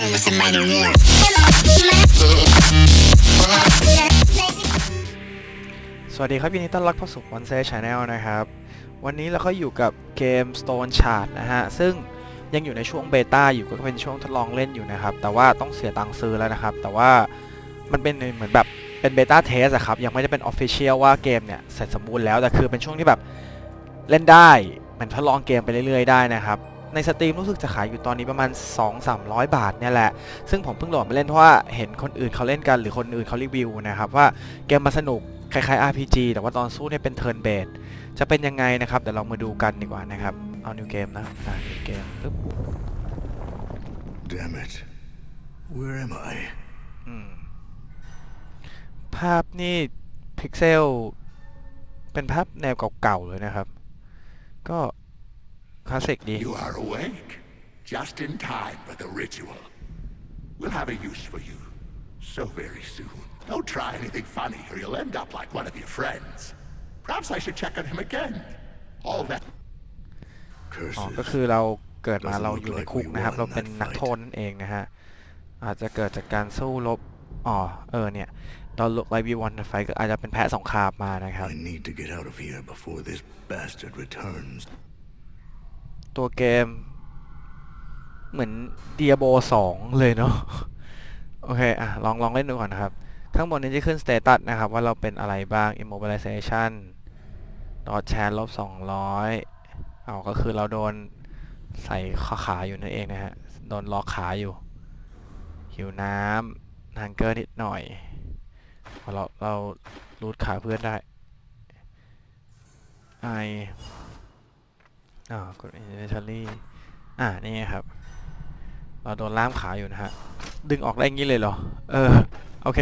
สวัสดีครับยินดีต้อนรับเข้าสู่ One Say Channel นะครับ วันนี้เราก็อยู่กับเกม Stone Shard นะฮะ ซึ่งยังอยู่ในช่วงเบต้าอยู่ก็เป็นช่วงทดลองเล่นอยู่นะครับ แต่ว่าต้องเสียตังค์ซื้อแล้วนะครับ แต่ว่ามันเป็นเหมือนแบบเป็นเบต้าเทสอะครับ ยังไม่ได้เป็น Official ว่าเกมเนี่ยเสร็จสมบูรณ์แล้ว แต่คือเป็นช่วงที่แบบเล่นได้เหมันทดลองเกมไปเรื่อยๆได้นะครับ ในสตรีมรู้สึกจะขายอยู่ตอนนี้ประมาณ 2-300 บาทเนี่ยแหละ ซึ่งผมเพิ่งโหลดมาเล่นเพราะว่าเห็นคนอื่นเขาเล่นกันหรือคนอื่นเขารีวิวนะครับว่าเกมมาสนุกคล้ายๆ RPG แต่ว่าตอนสู้เนี่ยเป็น turn based จะเป็นยังไงนะครับเดี๋ยวเรามาดูกันดีกว่านะครับ เอา new game นะอ่า new game ปึ๊บ Damn it. Where am I? อืมภาพนี่พิกเซลเป็นภาพแนวเก่าๆเลยนะครับ ก็ คลาสสิกดี You are awake. Just in time for the ritual. We'll have a use for you. So very soon. Don't try anything funny or you'll end up like one of your friends. Perhaps I should check on him again. All that อ๋อ Curses. ก็คือเราเกิดมา Doesn't เราอ look ยู่ใน like คุก we นะครับ won เราเป็น that นัก fight. โทษนั่นเองนะฮะ อาจจะเกิดจากการสู้รบ อ๋อ เออเนี่ย Don't look like we won the fight ก็อาจจะเป็นแพ้สงครามมานะครับ I need to get out of here before this bastard returns. ตัวเกม เหมือน Diablo 2เลยเนาะโอเค อะ ลองลองเล่นดูก่อนนะครับ ข้างบนนี้จะขึ้น status นะครับ ว่าเราเป็นอะไรบ้าง immobilization ดอทแชร์ลบ200เอาก็คือเราโดนใส่ขาขาอยู่นั่นเองนะฮะ โดนล็อกขาอยู่ หิวน้ำฮังเกอร์นิดหน่อยพอเราเรารูดขาเพื่อนได้ไอ อ่ากด inventory อ่านี่ไงครับ เราโดนล่ามขาอยู่นะฮะ ดึงออกได้อย่างนี้เลยเหรอ เออ โอเค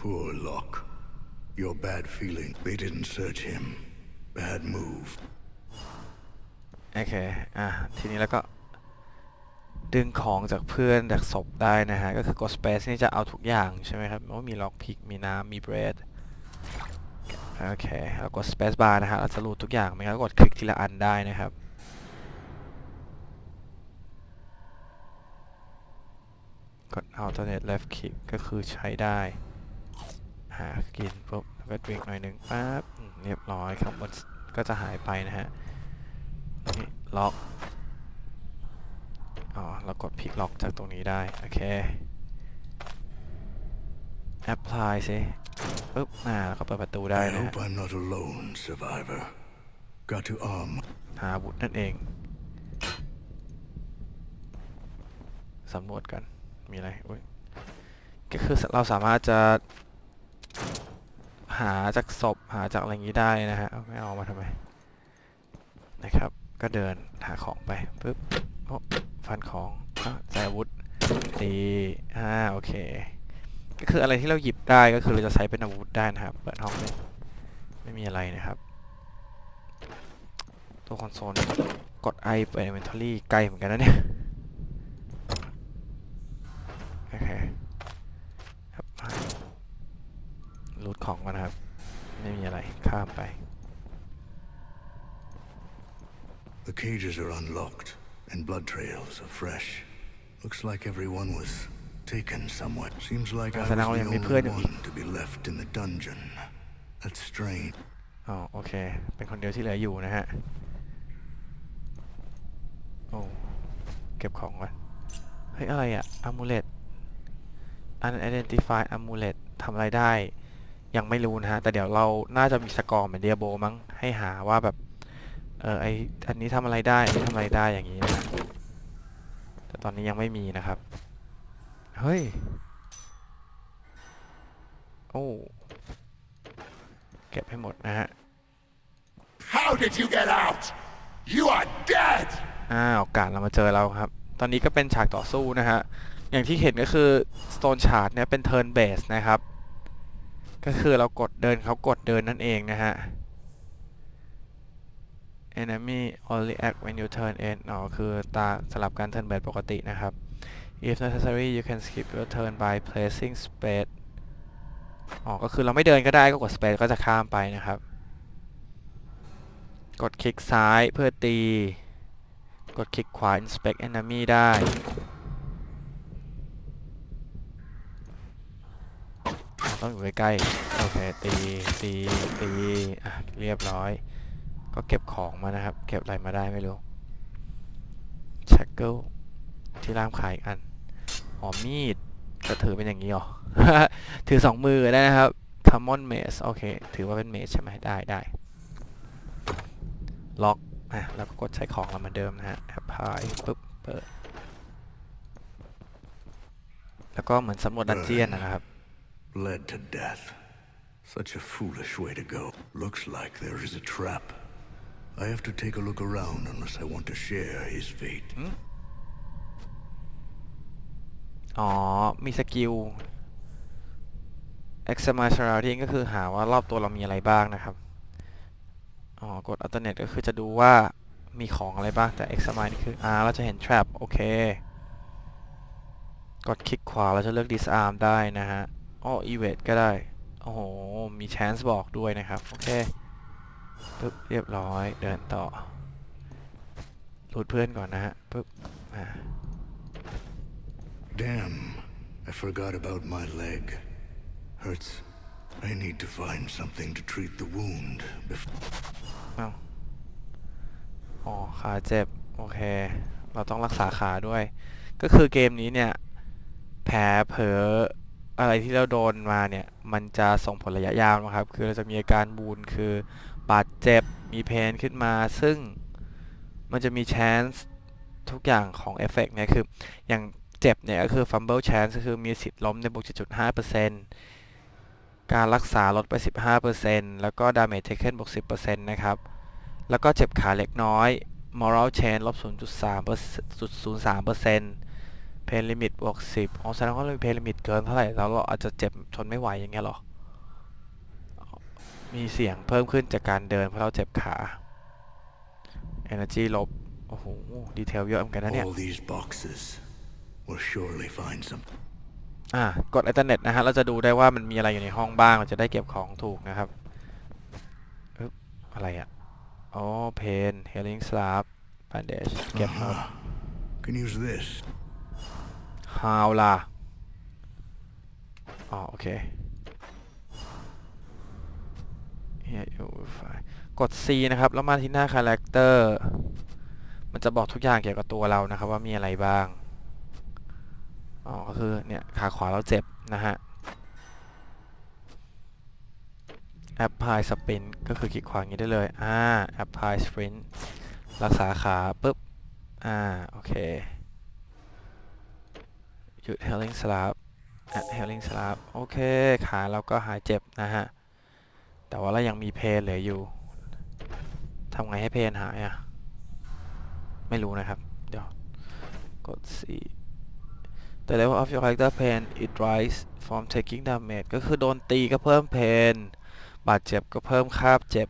Poor Locke. Your bad feeling. They didn't search him. Bad move. โอเค อะ ทีนี้แล้วก็ ดึงของจากเพื่อนจากศพได้นะฮะ ก็คือกด space นี่จะเอาทุกอย่างใช่ไหมครับว่ามีล็อกพิก มีน้ำ มีเบรด โอเคแล้วกด space bar นะฮะเราจะรูดทุกอย่างไหมครับกดคลิกทีละอันได้นะครับกด alternate left click ก็คือใช้ได้ หากินปุ๊บแล้วก็ดริงหน่อยหนึ่งปั๊บเรียบร้อยข้างบนก็จะหายไปนะฮะนี่ล็อกอ๋อเรากดพลิกล็อกจากตรงนี้ได้ โอเค apply สิ ปุ๊บอ่าแล้วก็เปิดประตูได้ I นะฮะ hope I'm not alone, survivor. Got to arm. หาอาวุธนั่นเองสำรวจกันมีอะไรอุ้ยก็คือเราสามารถจะ หาจากศพหาจากอะไรอย่างนี้ได้นะฮะเอาไม่เอามาทำไมนะครับ ก็เดินหาของไปปุ๊บโอ้ฟันของอะใส่อาวุธตีอ่าโอเค ก็คืออะไรที่เราหยิบได้ก็คือเราจะใช้เป็นอาวุธได้นะครับเปิดห้องเลยไม่มีอะไรนะครับ ตัวคอนโซลกด I เปิด inventory ไกลเหมือนกันนะเนี่ยโอเคครับรูดของก่อนนะครับ ไม่มีอะไรข้ามไป The cages are unlocked, and blood trails are fresh. Looks like everyone was taken somewhere. Seems like I was Nasa the na ako yung may only pwede. one to be left in the dungeon. That's strange. อ๋อโอเค เป็นคนเดียวที่เหลืออยู่นะฮะ โอ้ เก็บของก่อนเฮ้ย อะไรอะอามูเลต unidentified amulet ทำอะไรได้ ยังไม่รู้นะฮะ แต่เดี๋ยวเราน่าจะมีสกอร์เหมือนเดียโบมั้ง ให้หาว่าแบบ เออไออันนี้ทำอะไรได้อันนี้ทำอะไรได้อย่างนี้นะฮะแต่ตอนนี้ยังไม่มีนะครับ เฮ้ย โอ้เก็บให้หมดนะฮะ How did you get out? You are dead! อ้าวกาดเรามาเจอเราครับ ตอนนี้ก็เป็นฉากต่อสู้นะฮะ อย่างที่เห็นก็คือ Stone Shard เนี่ยเป็น turn base นะครับ ก็คือเรากดเดินเขากดเดินนั่นเองนะฮะ enemy only act when you turn in อ๋อคือตาสลับการ turn base ปกตินะครับ if necessary you can skip your turn by placing space อ๋อก็คือเราไม่เดินก็ได้ก็กด space ก็จะข้ามไปนะครับ กดคลิกซ้ายเพื่อตี กดคลิกขวา inspect enemy ได้ต้องอยู่ใกล้โอเคตีตีตีอะเรียบร้อย ก็เก็บของมานะครับ เก็บอะไรมาได้ไม่รู้ชักเกิล ที่ร่ามขายอีกอันอ๋อมีดก็ถือเป็นอย่างนี้หรอ ถือสองมือได้นะครับทามอนเมสโอเค ถือว่าเป็นเมสใช่ไหมได้ได้ล็อกอะแล้วก็กดใช้ของเราเหมือนเดิมนะฮะแอปพลายปุ๊บเปิดแล้วก็เหมือนสำรวจดันเจียนนะครับ Bled to death. Such a foolish way to go. Looks like there is a trap. I have to take a look around unless I want to share his fate. อ๋อ มีสกิล examine surrounding ก็คือหาว่ารอบตัวเรามีอะไรบ้างนะครับ อ๋อ กด alternate ก็คือจะดูว่ามีของอะไรบ้าง แต่ examine นี่คืออ่าเราจะเห็น trap โอเค กดคลิกขวาเราจะเลือก disarm ได้นะฮะอ๋อ evade ก็ได้ โอ้โห มี chance บอกด้วยนะครับ โอเคปึ๊บเรียบร้อย เดินต่อรูดเพื่อนก่อนนะฮะปึ๊บอ่า Damn, I forgot about my leg. Hurts. I need to find something to treat the wound before. เอาอ๋อขาเจ็บ โอเค เราต้องรักษาขาด้วย ก็คือเกมนี้เนี่ย แผลเผลออะไรที่เราโดนมาเนี่ย มันจะส่งผลระยะยาวนะครับ คือเราจะมีอาการบูนคือบาดเจ็บ มีเพนขึ้นมา ซึ่งมันจะมี chance ทุกอย่างของเอฟเฟกต์เนี่ยคือ อย่าง เจ็บเนี่ยก็คือ fumble chance ก็คือมีสิทธิ์ล้มในบวก 7.5%การรักษาลดไป 15%แล้วก็ damage taken บวก 10%นะครับ แล้วก็เจ็บขาเล็กน้อย moral chain ลบ 0.3% pain limit บวก 10อ๋อแสดงว่าเรามี pain limit เกินเท่าไหร่แล้วเราอาจจะเจ็บทนไม่ไหวอย่างเงี้ยหรอ มีเสียงเพิ่มขึ้นจากการเดินเพราะเราเจ็บขา energy ลบ โอ้โห ดีเทลเยอะเหมือนกันนะเนี่ย All these boxes will surely find something. อ่ากดอินเทอร์เน็ตนะฮะเราจะดูได้ว่ามันมีอะไรอยู่ในห้องบ้างเราจะได้เก็บของถูกนะครับอึ๊บอะไรอะอ๋อเพนเฮลิงสลาฟแบนเดจเก็บหมด Can use this. ฮาวล่ะ อ๋อ โอเค Here you will find กด C นะครับ แล้วมาที่หน้า Character มันจะบอกทุกอย่างเกี่ยวกับตัวเรานะครับ ว่ามีอะไรบ้าง อ๋อก็คือเนี่ยขาขวาเราเจ็บนะฮะ Apply Sprint ก็คือคลิกขวาอย่างนี้ได้เลย อ่า Apply Sprint รักษาขาปุ๊บ อ่า โอเค หยุด Healing Slap at Healing Slap โอเค ขาเราก็หายเจ็บนะฮะ แต่ว่าเรายังมีเพนเหลืออยู่ทำไงให้เพนหายอะ ไม่รู้นะครับ เดี๋ยว กด C The level of your character pain it rise from taking damage ก็คือโดนตีก็เพิ่มเพนบาดเจ็บก็เพิ่มค่าเจ็บ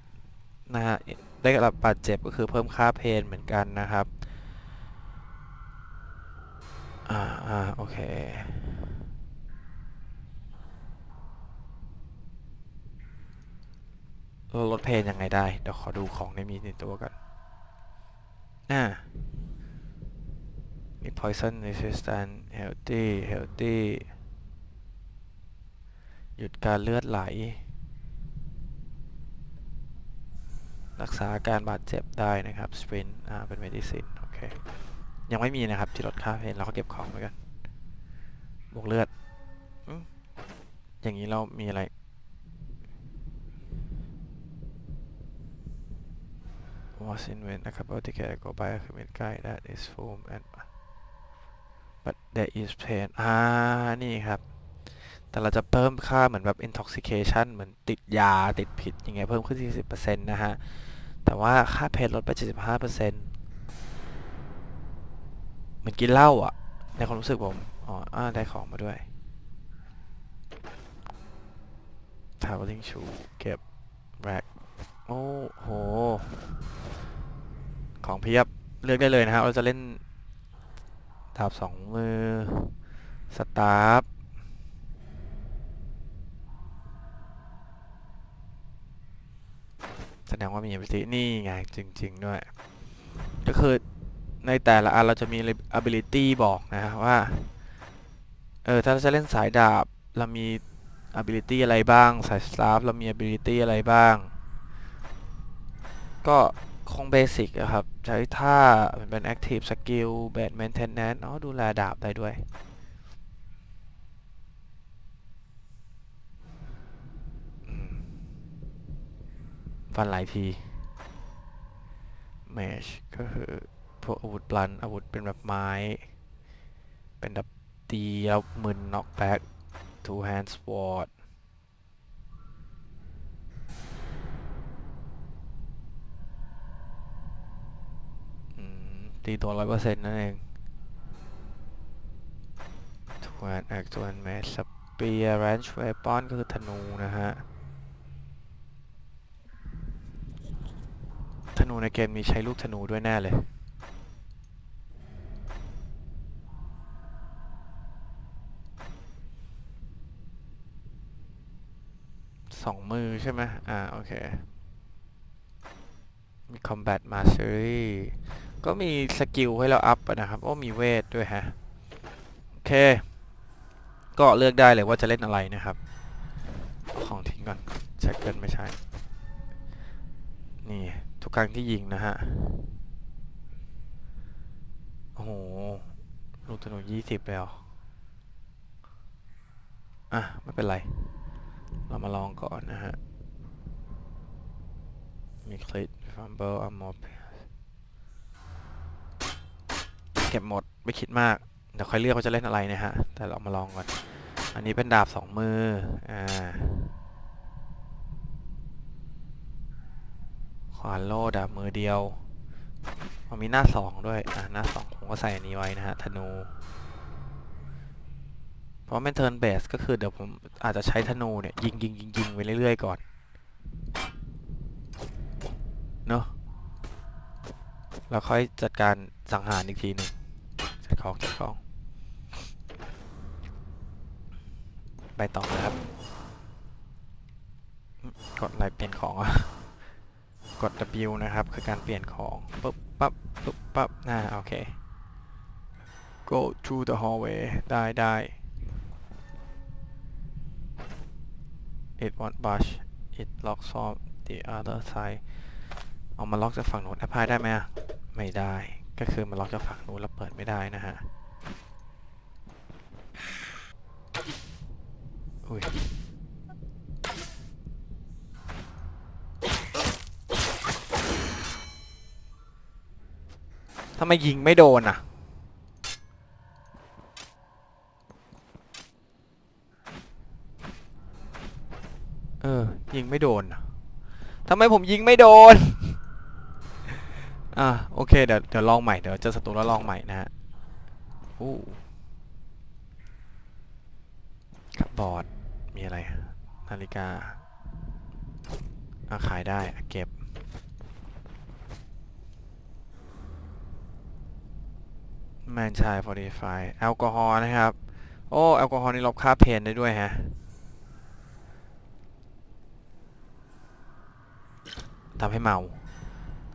นะฮะได้รับบาดเจ็บก็คือเพิ่มค่าเพนเหมือนกันนะครับ อ่าอ่าโอเคลดเพนยังไงได้ เดี๋ยวขอดูของในมีในตัวกันอ่า มี poison resistant healthy healthy หยุดการเลือดไหล รักษาการบาดเจ็บได้นะครับ sprint อ่า เป็น medicine โอเค ยังไม่มีนะครับ ที่ลดค่าเพนเราก็เก็บของไว้กันบวกเลือดอย่างนี้เรามีอะไร was in when a couple of decades ago by a commit guy that is foam and but there is pain อ่า นี่ครับ แต่เราจะเพิ่มค่าเหมือนแบบ intoxication เหมือนติดยาติดผิดยังไงเพิ่มขึ้น 40%นะฮะ แต่ว่าค่าเพนลดไป 75%เหมือนกินเหล้าอะ ในความรู้สึกผม อ๋ออได้ของมาด้วย traveling shoe เก็บ rack โอ้โห ของเพียบ เลือกได้เลยนะครับเราจะเล่น ดาบสองมือ สตาร์ฟแสดงว่ามี ability นี่ไง จริง ๆ ด้วย ก็คือในแต่ละอันเราจะมี ability บอกนะว่า เออ ถ้าเราจะเล่นสายดาบ เรามี ability อะไรบ้าง สาย staff เรามี ability อะไรบ้าง ก็ คงเบสิกอะครับ ใช้ท่าเป็น active skill bad maintenance อ๋อดูแลดาบได้ด้วย ฟันหลายที mesh ก็คือพวกอาวุธบลัน อาวุธเป็นแบบไม้ เป็นแบบตีแล้วมึน knock back two hand sword อืม ตีตัวร้อยเปอร์เซ็นต์นั่นเอง two hand axe two hand mesh spear range weapon ก็คือธนูนะฮะ ธนูในเกมมีใช้ลูกธนูด้วยแน่เลยสองมือใช่ไหมอ่า โอเค มี combat mastery ก็มีสกิลให้เราอัพนะครับ โอ้มีเวทด้วยฮะ โอเค ก็เลือกได้เลยว่าจะเล่นอะไรนะครับ ของทิ้งก่อนใช้เกินไม่ใช่ นี่ ทุกครั้งที่ยิงนะฮะ โอ้โห ลูกธนูยี่สิบแล้วอะ ไม่เป็นไร เรามาลองก่อนนะฮะ มีคลิปฟัมเบิลอัมมอ ก็บหมดไม่คิดมากเดี๋ยวค่อยเลือกว่าจะเล่นอะไรนะฮะ แต่เรามาลองก่อน อันนี้เป็นดาบสองมือ อ่า ขวานโล่ดาบมือเดียวมันมีหน้าสองด้วย อ่าหน้าสองผมก็ใส่อันนี้ไว้นะฮะ ธนู เพราะเป็นเทิร์นเบสก็คือเดี๋ยวผมอาจจะใช้ธนูเนี่ยยิงยิงยิงยิงไปเรื่อยๆก่อน เนอะแล้วค่อยจัดการสังหารอีกทีหนึ่ง ของจัดของ ไปต่อนะครับ กดอะไรเปลี่ยนของอะ กด W นะครับ คือการเปลี่ยนของปุ๊บปั๊บปุ๊บปั๊บอ่าโอเค go to the hallway ได้ได้ it won't budge it locks from the other side เอามาล็อกจากฝั่งนู้นแอปพลายได้ไหมอะไม่ได้ ก็คือมันล็อกจากฝั่งนู้นแล้วเปิดไม่ได้นะฮะ อุ้ย ทำไมยิงไม่โดนอะ เออ ยิงไม่โดนทำไมผมยิงไม่โดน อะโอเคเดี๋ยวเดี๋ยวลองใหม่เดี๋ยวเจอศัตรูแล้วลองใหม่นะฮะอู้คับบอร์ดมีอะไร นาฬิกาอะขายได้เก็บ แมนชายฟอร์ดีไฟแอลกอฮอล์นะครับ โอ้ แอลกอฮอล์นี่ลบค่าเพนได้ด้วยฮะทำให้เมา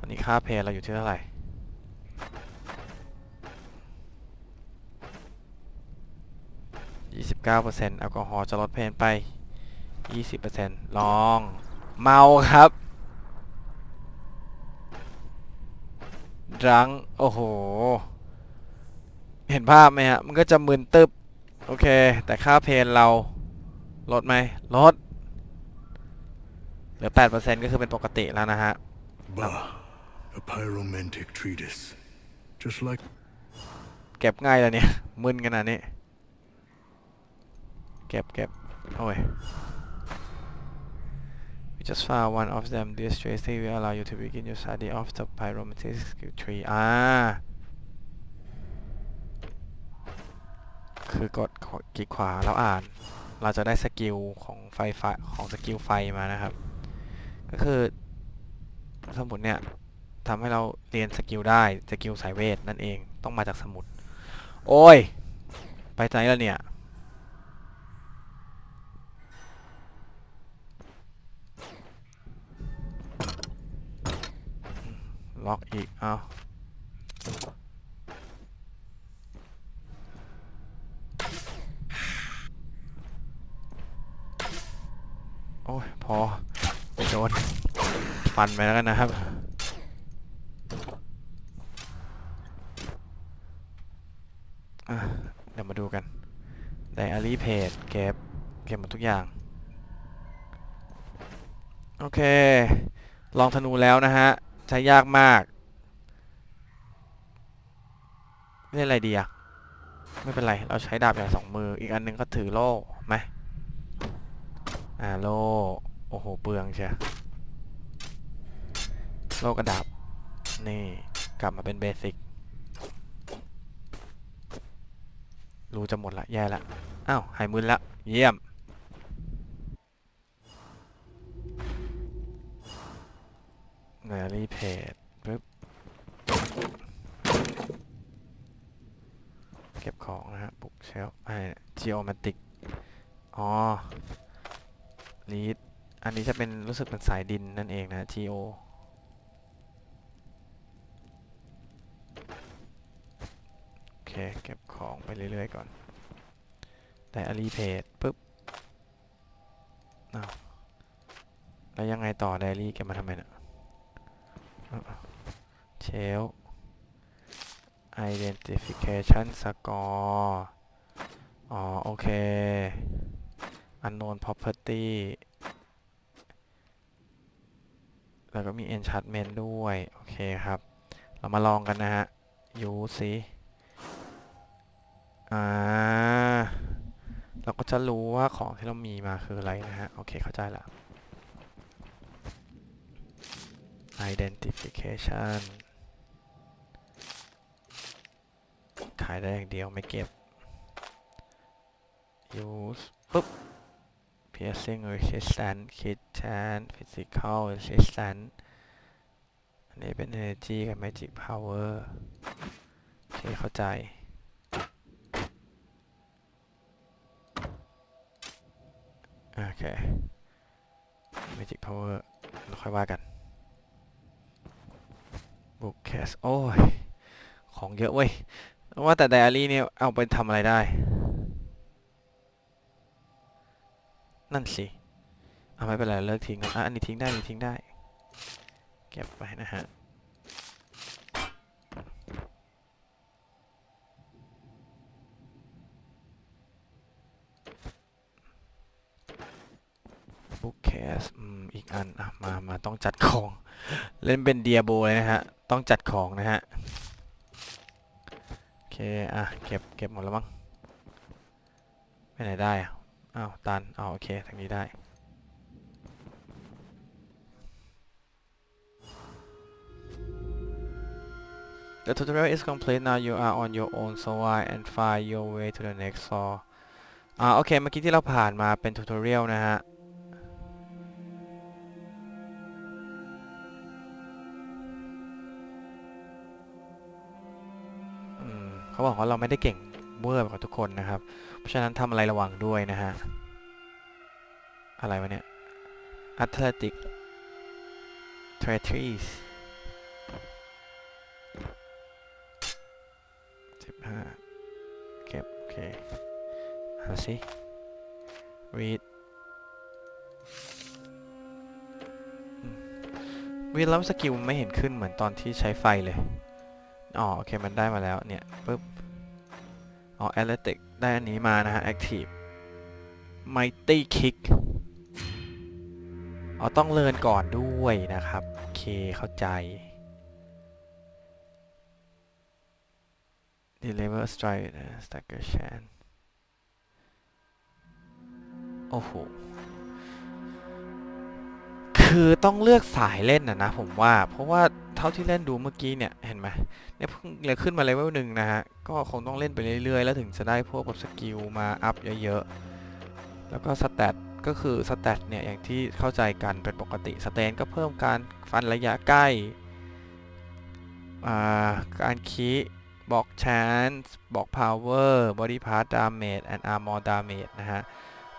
อนนี้ค่าเพนเราอยู่ที่เท่าไหร่29%แอลกอฮอล์จะลดเพนไป20%ลอง เมาครับรังโอ้โห เห็นภาพไหมฮะ มันก็จะมึนตึบ โอเค แต่ค่าเพนเรา ลดไหม ลด เหลือ 8%ก็คือเป็นปกติแล้วนะฮะ a pyromantic treatise. Just like เก็บง่ายแล้วเนี่ยมึนขนาดนี้ เก็บเก็บโอ้ย We just found one of them. This tracy will allow you to begin your study of the pyromantic skill tree อ่าคือกดคลิกขวาแล้วอ่าน เราจะได้สกิลของไฟฟ้าของสกิลไฟมานะครับ ก็คือสมุดเนี่ย ทำให้เราเรียนสกิลได้สกิลสายเวทนั่นเองต้องมาจากสมุด โอ้ย ไปไหนแล้วเนี่ย ล็อกอีก เอาโอ้ย พอโดนฟันไปแล้วกันนะครับ อะ เดี๋ยวมาดูกัน ไดอา รี่เพจเก็บ เก็บหมดทุกอย่าง โอเค ลองธนูแล้วนะฮะ ใช้ยากมาก เล่นอะไรดีอะไม่เป็นไร เราใช้ดาบอย่างสองมือ อีกอันหนึงก็ถือโล่ไหมอ่าโล่โอ้โห เปลืองเชียโล่กระดาบ นี่ กลับมาเป็นเบสิก รู้จะหมดละ แย่ละ อ้าว หายมึนละ เยี่ยมเนอรี่เพจปึ๊บ เก็บของนะฮะ บุกเชลไอ้ geomatic อ๋อ lead อันนี้จะเป็นรู้สึกเป็นสายดินนั่นเองนะ geo โอเค เก็บ ของไปเรื่อยๆก่อนแต่อารีเพจปึ๊บอ้าวแล้วยังไงต่อไดอารี่เก็บมาทำไมเนะเชล identification score อ๋อ โอเค unknown property แล้วก็มี enchantment ด้วย โอเคครับ เรามาลองกันนะฮะ use สิ อ่าเราก็จะรู้ว่าของที่เรามีมาคืออะไรนะฮะ โอเคเข้าใจละ identification ขายได้อย่างเดียวไม่เก็บ use ปุ๊บ piercing resistance kitchen physical resistance อันนี้เป็น energy กับ magic power โอเคเข้าใจ โอเค magic power เราค่อยว่ากัน book case โอ้ย ของเยอะเว้ย ว่าแต่ไดอารี่เนี่ยเอาไปทำอะไรได้ นั่นสิเอาไม่เป็นไรเลิกทิ้งอะอันนี้ทิ้งได้อันนี้ทิ้งได้ เก็บไว้นะฮะ บุ๊กแคสอืม อีกอัน อะ มามาต้องจัดของ เล่นเป็นเดียโบเลยนะฮะ ต้องจัดของนะฮะ โอเค อะ เก็บ เก็บหมดแล้วมั้งไปไหนได้อะอ้าวตันอ้าวโอเค ทางนี้ได้ The tutorial is complete now you are on your own so I and find your way to the next floor อ่าโอเค เมื่อกี้ที่เราผ่านมาเป็น tutorial นะฮะ เขาบอกว่าเราไม่ได้เก่งเวอร์แบบกับทุกคนนะครับ เพราะฉะนั้นทำอะไรระวังด้วยนะฮะ อะไรวะเนี่ย Athletic Treaties สิบห้าเก็บ โอเคอ่านสิ read อืม read แล้วสกิลไม่เห็นขึ้นเหมือนตอนที่ใช้ไฟเลย อ๋อโอเคมันได้มาแล้วเนี่ยปุ๊บอ๋อ athletic ได้อันนี้มานะฮะ active mighty kick อ๋อต้องเลินก่อนด้วยนะครับ โอเคเข้าใจ deliver strike stagger chance โอ้โห คือต้องเลือกสายเล่นนะนะผมว่า เพราะว่าเท่าที่เล่นดูเมื่อกี้เนี่ยเห็นไหมเนี่ยเพิ่งเลยขึ้นมาเลเวลหนึ่งนะฮะ ก็คงต้องเล่นไปเรื่อยๆ แล้วถึงจะได้พวกแบบสกิลมาอัพเยอะๆ แล้วก็สแตทก็คือสแตทเนี่ยอย่างที่เข้าใจกันเป็นปกติสเตนก็เพิ่มการฟันระยะใกล้าการคีบล็อกชานส์บล็อกพาวเวอร์บอดี้พาร์ตดาเมจแอนด์อาร์มอร์ดาเมจนะฮะ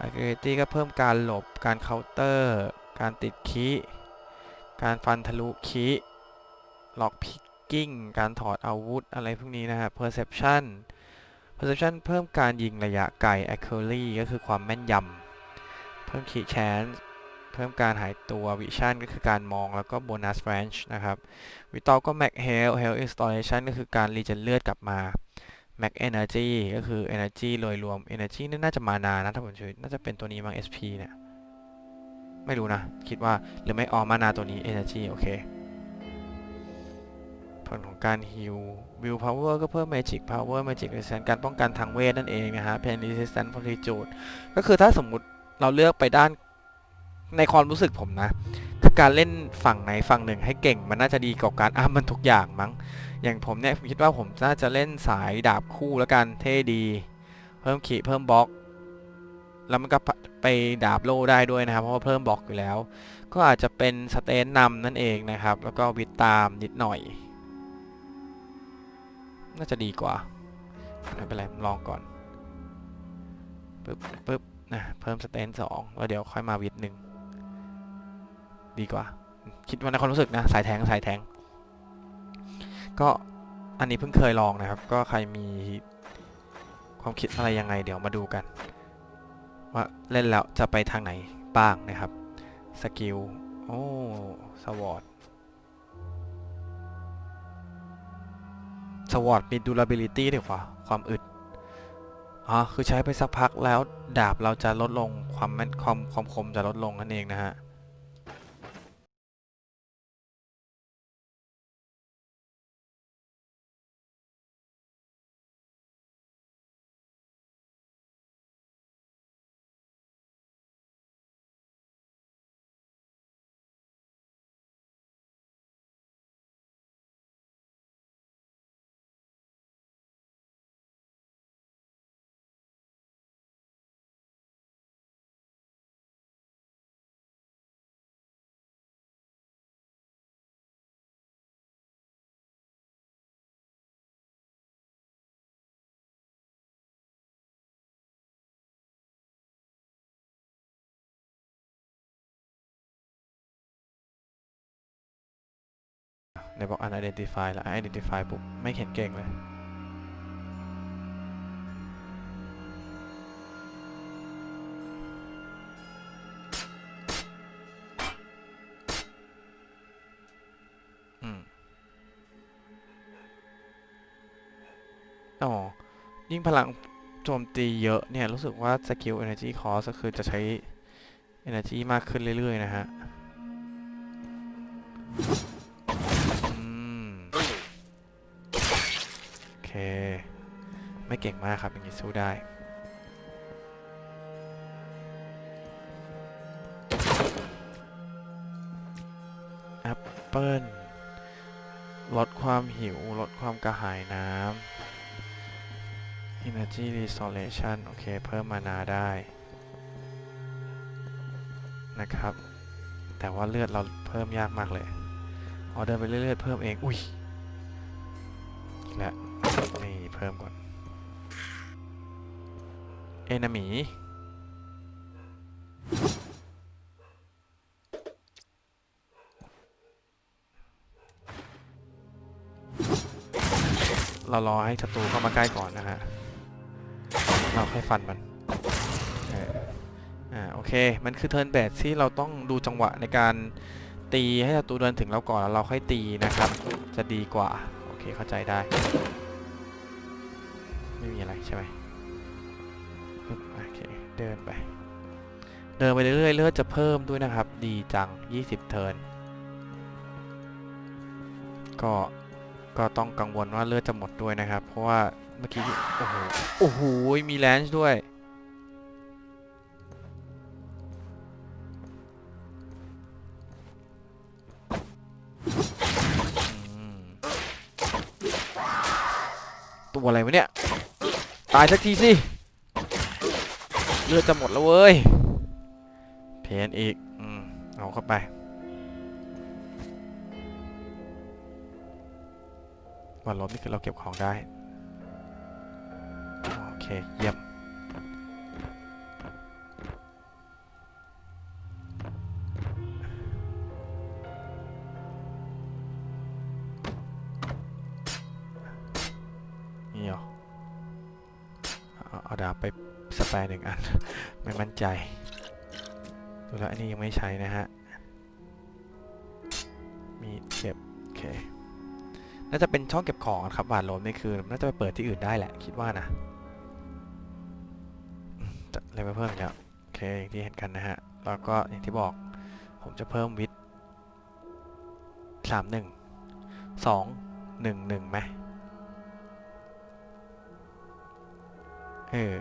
Agility ก็เพิ่มการหลบการเคาน์เตอร์ การติดคีการฟันทะลุคีล็อกพิกกิ้ง การถอดอาวุธอะไรพวกนี้นะฮะ Perception Perception เพิ่มการยิงระยะไกล Accuracy ก็คือความแม่นยำ เพิ่มคี Chance เพิ่มการหายตัววิชั่นก็คือการมองแล้วก็โบนัสแฟรนช์นะครับวิตอลก็แม็กเฮลเฮลอินสตอเลชันก็คือการรีเจนเลือดกลับมาแม็กเอเนอร์จีก็คือ Energy โดยรวม Energy นี่น่าจะมานานะถ้าผมช่วยน่าจะเป็นตัวนี้มั้ง SP เนี่ย ไม่รู้นะ คิดว่าหรือไม่ออมานาตัวนี้ Energy โอเค ผลของการฮิลวิวพาวเวอร์ก็เพิ่ม Magic Power Magic Resistance การป้องกันทางเวทนั่นเองนะฮะ Pain Resistance Fortitude ก็คือถ้าสมมุติเราเลือกไปด้านในความรู้สึกผมนะ คือการเล่นฝั่งไหนฝั่งหนึ่งให้เก่งมันน่าจะดีกว่าการอ้ามันทุกอย่างมั้ง อย่างผมเนี่ยผมคิดว่าผมน่าจะเล่นสายดาบคู่แล้วกันเท่ดี เพิ่มขีเพิ่มบล็อก แล้วมันก็ไปดาบโล่ได้ด้วยนะครับ เพราะว่าเพิ่มบล็อกอยู่แล้ว ก็อาจจะเป็นสเตนนำนั่นเองนะครับ แล้วก็วิดตามนิดหน่อย น่าจะดีกว่าไม่เป็นไรลองก่อนปึ๊บปึ๊บนะเพิ่มสเตนสองแล้วเดี๋ยวค่อยมาวิดหนึ่งดีกว่า คิดว่าในความรู้สึกนะสายแทงสายแทง ก็อันนี้เพิ่งเคยลองนะครับ ก็ใครมีความคิดอะไรยังไงเดี๋ยวมาดูกัน ว่าเล่นแล้วจะไปทางไหนบ้างนะครับสกิลโอ้สวอตสวอตมีดูลาบิลิตี้ดีกว่าความอึดอ๋อคือใช้ไปสักพักแล้วดาบเราจะลดลงความแม่นความความคมจะลดลงนั่นเองนะฮะ ในบอก unidentified แล้ว identify ปุ๊บไม่เห็นเก่งเลย อืมอ๋อ ยิ่งพลังโจมตีเยอะเนี่ย รู้สึกว่าสกิล energy cost ก็คือจะใช้ energy มากขึ้นเรื่อย ๆ นะฮะ ไม่เก่งมากครับอย่างนี้สู้ได้ แอปเปิลลดความหิว ลดความกระหายน้ำ Energy Restoration โอเค เพิ่มมานาได้ นะครับ แต่ว่าเลือดเราเพิ่มยากมากเลยออเดินไปเรื่อยๆเพิ่มเอง อุ้ย และนี่เพิ่มก่อน เอนามีเรารอให้ศัตรูเข้ามาใกล้ก่อนนะฮะ เราค่อยฟันมัน อ่า โอเค มันคือเทิร์นเบสที่เราต้องดูจังหวะในการตีให้ศัตรูเดินถึงเราก่อนแล้วเราค่อยตีนะครับ จะดีกว่า โอเค เข้าใจได้ ไม่มีอะไรใช่ไหม เดินไป เดินไปเรื่อยๆเลือดจะเพิ่มด้วยนะครับ ดีจัง 20 เทิร์นก็ก็ต้องกังวลว่าเลือดจะหมดด้วยนะครับ เพราะว่าเมื่อกี้โอ้โหโอ้โหมีแลนช์ด้วย ตัวอะไรวะเนี่ย ตายสักทีสิ เลือดจะหมดแล้วเว้ย เพนอีกอืมเอาเข้าไป วันลบนี่คือเราเก็บของได้ โอเค เยี่ยม สแปรหนึ่งอัน ไม่มั่นใจ ดูแล้วอันนี้ยังไม่ใช้นะฮะ มีเก็บ โอเค น่าจะเป็นช่องเก็บของครับหวานลมนี่คือน่าจะไปเปิดที่อื่นได้แหละ คิดว่านะจะอะไรไปเพิ่มอีกแล้วโอเคอย่างที่เห็นกันนะฮะ แล้วก็อย่างที่บอกผมจะเพิ่มวิดสามหนึ่งสองหนึ่งหนึ่งไหมเออ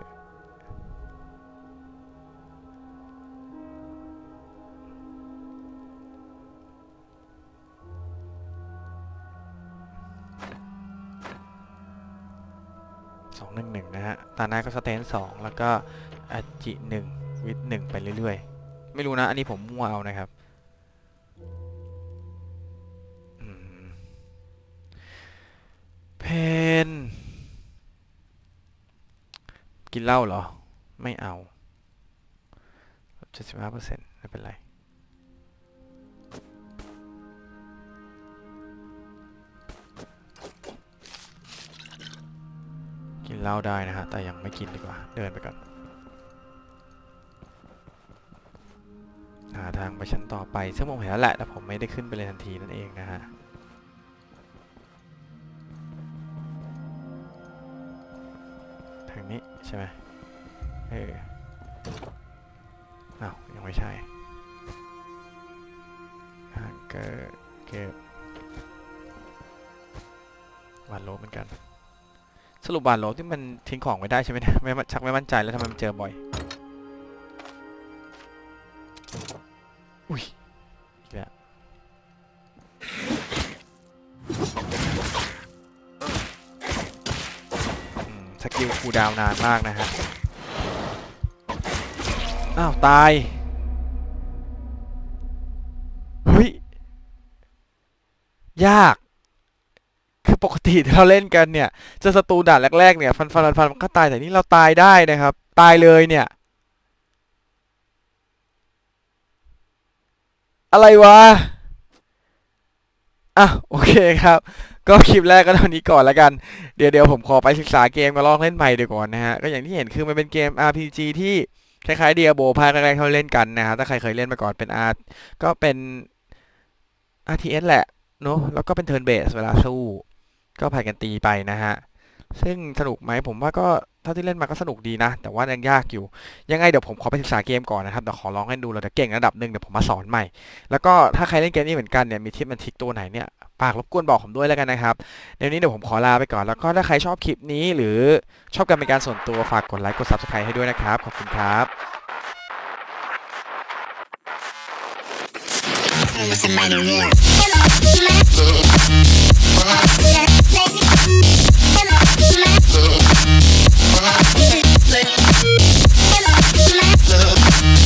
สองหนึ่งหนึ่งนะฮะ ตาหน้าก็สเตนสองแล้วก็อาจิหนึ่งวิดหนึ่งไปเรื่อยๆ ไม่รู้นะ อันนี้ผมมั่วเอานะครับเพนกินเหล้าเหรอ ไม่เอาเจ็ดสิบห้าเปอร์เซ็นต์ไม่เป็นไร นเหล้าได้นะฮะ แต่ยังไม่กินดีกว่า เดินไปก่อน หาทางไปชั้นต่อไป ซึ่งผมเห็นแล้วแหละ แต่ผมไม่ได้ขึ้นไปเลยทันทีนั่นเองนะฮะทางนี้ใช่ไหมเอออ้าวยังไม่ใช่ฮังเกอร์เก็บวานโลบเหมือนกัน รุปวานโลที่มันทิ้งของไม่ได้ใช่ไหมเนี่ยไม่ชักไม่มั่นใจแล้วทำไมมันเจอบ่อย อุ้ยอีกแล้วสกิลคูดาวนานมากนะฮะ อ้าว ตาย เฮ้ย ยาก ติที่เราเล่นกันเนี่ยจะศัตรูด่านแรกๆเนี่ยฟันฟันฟันฟันก็ตายแต่นี่เราตายได้นะครับ ตายเลยเนี่ย อะไรวะอะโอเคครับ ก็คลิปแรกก็เท่านี้ก่อนแล้วกัน เดี๋ยวเดี๋ยวผมขอไปศึกษาเกมมาลองเล่นใหม่ดีก่อนนะฮะ ก็อย่างที่เห็นคือมันเป็นเกม RPG ที่คล้ายๆเดียโบภาคแรกๆที่เขาเล่นกันนะฮะถ้าใครเคยเล่นมาก่อนเป็น R ก็เป็น RTS แหละเนอะแล้วก็เป็น turn based เวลาสู้ ก็พายกันตีไปนะฮะ ซึ่งสนุกไหมผมว่าก็เท่าที่เล่นมาก็สนุกดีนะ แต่ว่ายังยากอยู่ ยังไงเดี๋ยวผมขอไปศึกษาเกมก่อนนะครับเดี๋ยวขอลองเล่นดูเราจะเก่งระดับหนึ่งเดี๋ยวผมมาสอนใหม่ แล้วก็ถ้าใครเล่นเกมนี้เหมือนกันเนี่ยมีทิปมันทิกตัวไหนเนี่ยฝากรบกวนบอกผมด้วยแล้วกันนะครับเดี๋ยวนี้เดี๋ยวผมขอลาไปก่อน แล้วก็ถ้าใครชอบคลิปนี้ หรือชอบการเป็นการส่วนตัวฝากกดไลค์กด subscribe ให้ด้วยนะครับ ขอบคุณครับ With the money, yeah. Love.